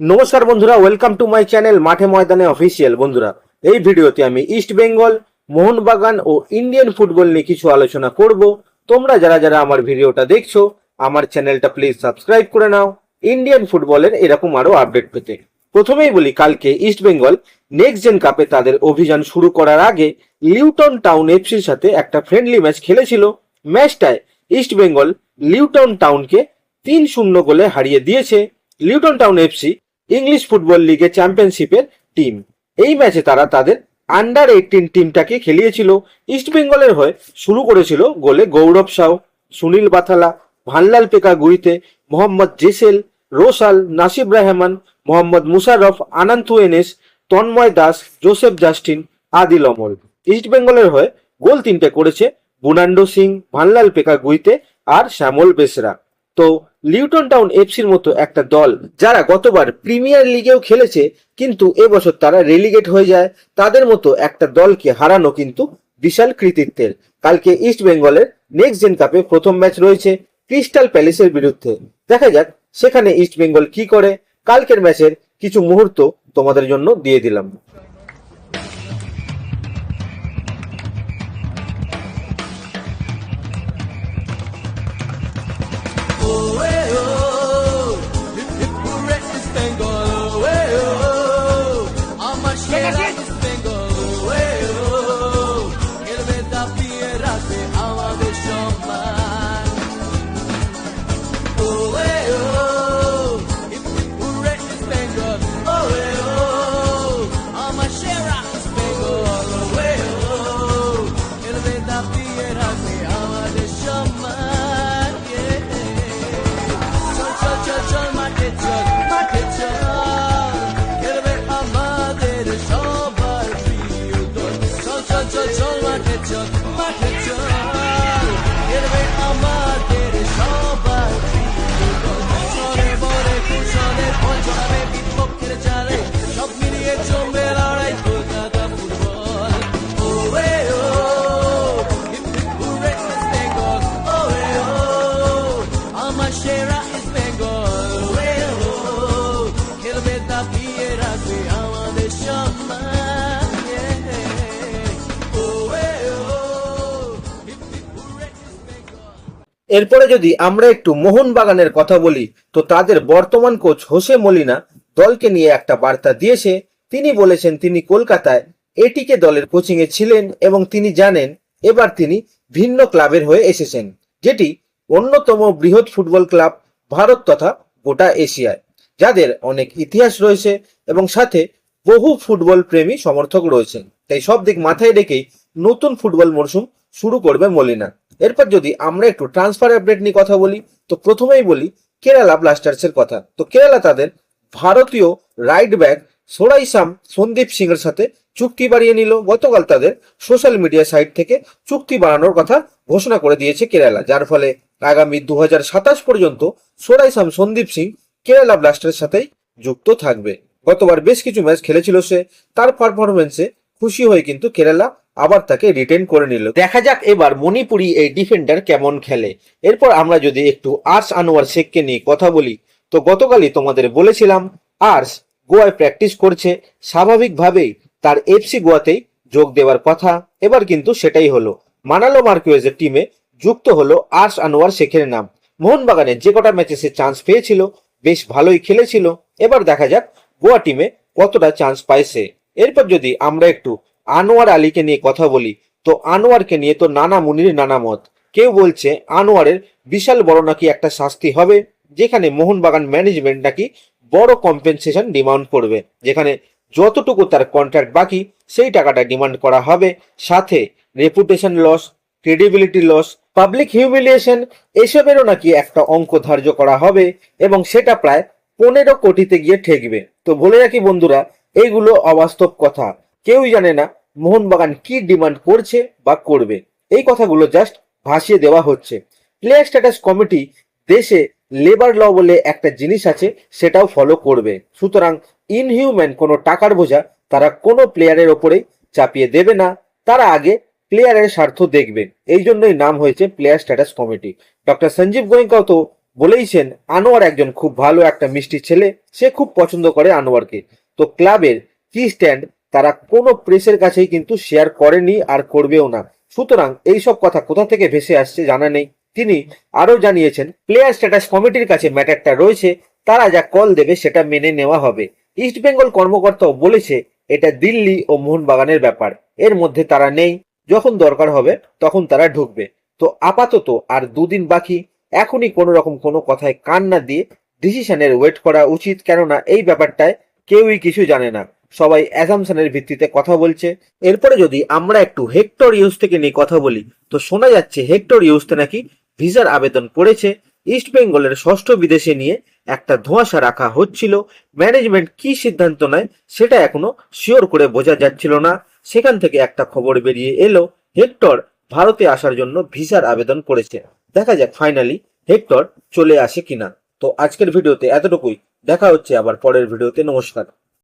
নমস্কার বন্ধুরা welcome to my channel মাঠে ময়দানে অফিসিয়াল বন্ধুরা, এই ভিডিওতে আমি ইস্ট বেঙ্গল মোহনবাগান ও ইন্ডিয়ান ফুটবল নিয়ে কিছু আলোচনা করব। তোমরা যারা যারা আমার ভিডিওটা দেখছ, আমার চ্যানেলটা প্লিজ সাবস্ক্রাইব করে নাও। ইন্ডিয়ান ফুটবলের এরকম আরও আপডেট পেতে। প্রথমেই বলি, কালকে ইস্ট বেঙ্গল নেক্সট জেন কাপে তাদের অভিযান শুরু করার আগে লিউটন টাউন এফসির সাথে একটা ফ্রেন্ডলি ম্যাচ খেলেছিল। ম্যাচটায় ইস্ট বেঙ্গল লিউটন টাউনকে তিন শূন্য গোলে হারিয়ে দিয়েছে। Luton Town FC English football লিগে চ্যাম্পিয়নশিপের টিম এই ম্যাচে তারা তাদের আন্ডার এইটিন টিমটাকে খেলিয়েছিল। ইস্ট বেঙ্গলের হয়ে শুরু করেছিল গোলে Gaurav Sau, Sunil Bathala Vanlal পেকা Guite Mohammad জেসেল Rosal Nasib Rahman, Mohammad Musharraf Ananthu NS, Tanmay Das, Joseph Justin, Adil Amal. East বেঙ্গলের হয়ে গোল তিনটে করেছে বুনান্ডো সিং, ভানলাল পেকা গুইতে আর শ্যামল বেসরা। তো লিউটন টাউন এফসির মতো একটা দল যারা গতবার প্রিমিয়ার লিগেও খেলেছে, কিন্তু এবছর তারা রেলিগেট হয়ে যায়, তাদের মতো একটা দলকে হারানো কিন্তু বিশাল কৃতিত্বের। কালকে ইস্ট বেঙ্গলের নেক্সট জেন কাপে প্রথম ম্যাচ রয়েছে ক্রিস্টাল প্যালেসের বিরুদ্ধে। দেখা যাক সেখানে ইস্ট বেঙ্গল কি করে, কালকের ম্যাচের কিছু মুহূর্ত তোমাদের জন্য দিয়ে দিলাম। আমাদের বেঙ্গল এরপরে যদি আমরা একটু মোহনবাগানের কথা বলি, তো তাদের বর্তমান কোচ হোসে মলিনা দলকে নিয়ে একটা বার্তা দিয়েছে। তিনি বলেছেন তিনি কলকাতায় এটিকে দলের কোচিং এ ছিলেন এবং তিনি জানেন এবার তিনি ভিন্ন ক্লাবের হয়ে এসেছেন, যেটি অন্যতম বৃহৎ ফুটবল ক্লাব ভারত তথা গোটা এশিয়ায়, যাদের অনেক ইতিহাস রয়েছে এবং সাথে বহু ফুটবল প্রেমী সমর্থক রয়েছেন তাই সব দিক মাথায় রেখেই নতুন ফুটবল মরশুম শুরু করবে মলিনা। এরপর যদি আমরা একটু ট্রান্সফার আপডেট নিয়ে কথা বলি, তো প্রথমেই বলি, কেরালা ব্লাস্টার্সের কথা। তো কেরালা তাদের ভারতীয় রাইট ব্যাক সোরাইসাম সন্দীপ সিং এর সাথে চুক্তি বাড়িয়ে নিল। গতকাল তাদের সোশ্যাল মিডিয়া সাইট থেকে চুক্তি বাড়ানোর কথা ঘোষণা করে দিয়েছে কেরালা, যার ফলে আগামী দু হাজার সাতাশ পর্যন্ত সোরাইসাম সন্দীপ সিং কেরালা ব্লাস্টারের সাথেই যুক্ত থাকবে। গতবার বেশ কিছু ম্যাচ খেলেছিল সে, তার পারফরমেন্সে খুশি হয়ে কিন্তু কেরালা আবার তাকে রিটেন করে নিল। দেখা যাক এবার মণিপুরি এই ডিফেন্ডার কেমন খেলে। এরপর আমরা যদি একটু আর্স আনোয়ার শেখকে নিয়ে কথা বলি, তো গতকালই তোমাদের বলেছিলাম, আর্স গোয়ায় প্র্যাকটিস করছে। স্বাভাবিকভাবেই তার এফসি গোয়াতেই যোগ দেওয়ার কথা, এবার কিন্তু সেটাই হলো। মানালো মার্কুয়েজের টিমে যুক্ত হলো আর্শ আনোয়ার শেখের নাম। মোহনবাগানের যে কটা ম্যাচে সে চান্স পেয়েছিল, বেশ ভালোই খেলেছিল। এবার দেখা যাক গোয়া টিমে কতটা চান্স সে এরপর যদি আমরা একটু আনোয়ার আলীকে নিয়ে কথা বলি, তো আনোয়ারকে নিয়ে তো নানা মুনির, নানা মত। কেউ বলছে আনোয়ারের বিশাল বড় নাকি একটা শাস্তি হবে, যেখানে মোহনবাগান ম্যানেজমেন্ট নাকি বড় কম্পেনসেশন ডিমান্ড করবে, যেখানে যতটুকু তার কন্ট্রাক্ট বাকি, সেই টাকাটা ডিমান্ড করা হবে। সাথে reputation loss credibility loss public humiliation এসবেরও নাকি একটা অঙ্ক ধার্য করা হবে এবং সেটা প্রায় পনেরো কোটিতে গিয়ে ঠেকবে। তো বলে রাখি বন্ধুরা এইগুলো অবাস্তব কথা। কেউই জানে না মোহনবাগান কি ডিমান্ড করছে বা করবে। এই কথাগুলো জাস্ট ভাসিয়ে দেওয়া হচ্ছে। প্লেয়ার স্ট্যাটাস কমিটি দেশে লেবার ল বলে একটা জিনিস আছে, সেটাও ফলো করবে। সুতরাং ইনহিউম্যান কোনো টাকার বোঝা তারা কোনো প্লেয়ারের ওপরেই চাপিয়ে দেবে না। তারা আগে প্লেয়ারের স্বার্থ দেখবে এই জন্যই নাম হয়েছে player status committee doctor Sanjeev গোয়েঙ্কাও তো বলেইছেন, আনোয়ার একজন খুব ভালো একটা মিষ্টি ছেলে, সে খুব পছন্দ করে আনোয়ারকে। তো ক্লাবের কি স্ট্যান্ড তারা কোনো প্রেসের কাছেই কিন্তু শেয়ার করেনি আর করবেও না। সুতরাং এইসব কথা কোথা থেকে ভেসে আসছে জানা নেই। তিনি আরও জানিয়েছেন প্লেয়ার স্ট্যাটাস কমিটির কাছে ম্যাটারটা রয়েছে, তারা যা কল দেবে সেটা মেনে নেওয়া হবে। ইস্ট বেঙ্গল কর্মকর্তাও বলেছে, এটা দিল্লি ও মোহনবাগানের ব্যাপার। এর মধ্যে তারা নেই। যখন দরকার হবে তখন তারা ঢুকবে। তো আপাতত আর দুদিন বাকি। এখনই কোনো রকম কোনো কথায় কান না দিয়ে ডিসিশনের ওয়েট করা উচিত, কেননা এই ব্যাপারটায় কেউই কিছু জানে না। সবাই অ্যাজামশনের ভিত্তিতে কথা বলছে। এরপরে যদি আমরা একটু হেক্টর ইউজ থেকে নিয়ে কথা বলি, তো শোনা যাচ্ছে হেক্টর ইউজতে নাকি ভিসার আবেদন করেছে। ইস্ট বেঙ্গলের ষষ্ঠ বিদেশে নিয়ে একটা ধোঁয়াশা রাখা হচ্ছিল। ম্যানেজমেন্ট কি সিদ্ধান্ত নেয় সেটা এখনও শিওর করে বোঝা যাচ্ছিল না। সেখান থেকে একটা খবর বেরিয়ে এলো, হেক্টর ভারতে আসার জন্য ভিসার আবেদন করেছে। দেখা যাক ফাইনালি হেক্টর চলে আসে কিনা। তো আজকের ভিডিওতে এতটুকুই। দেখা হচ্ছে আবার পরের ভিডিওতে। নমস্কার।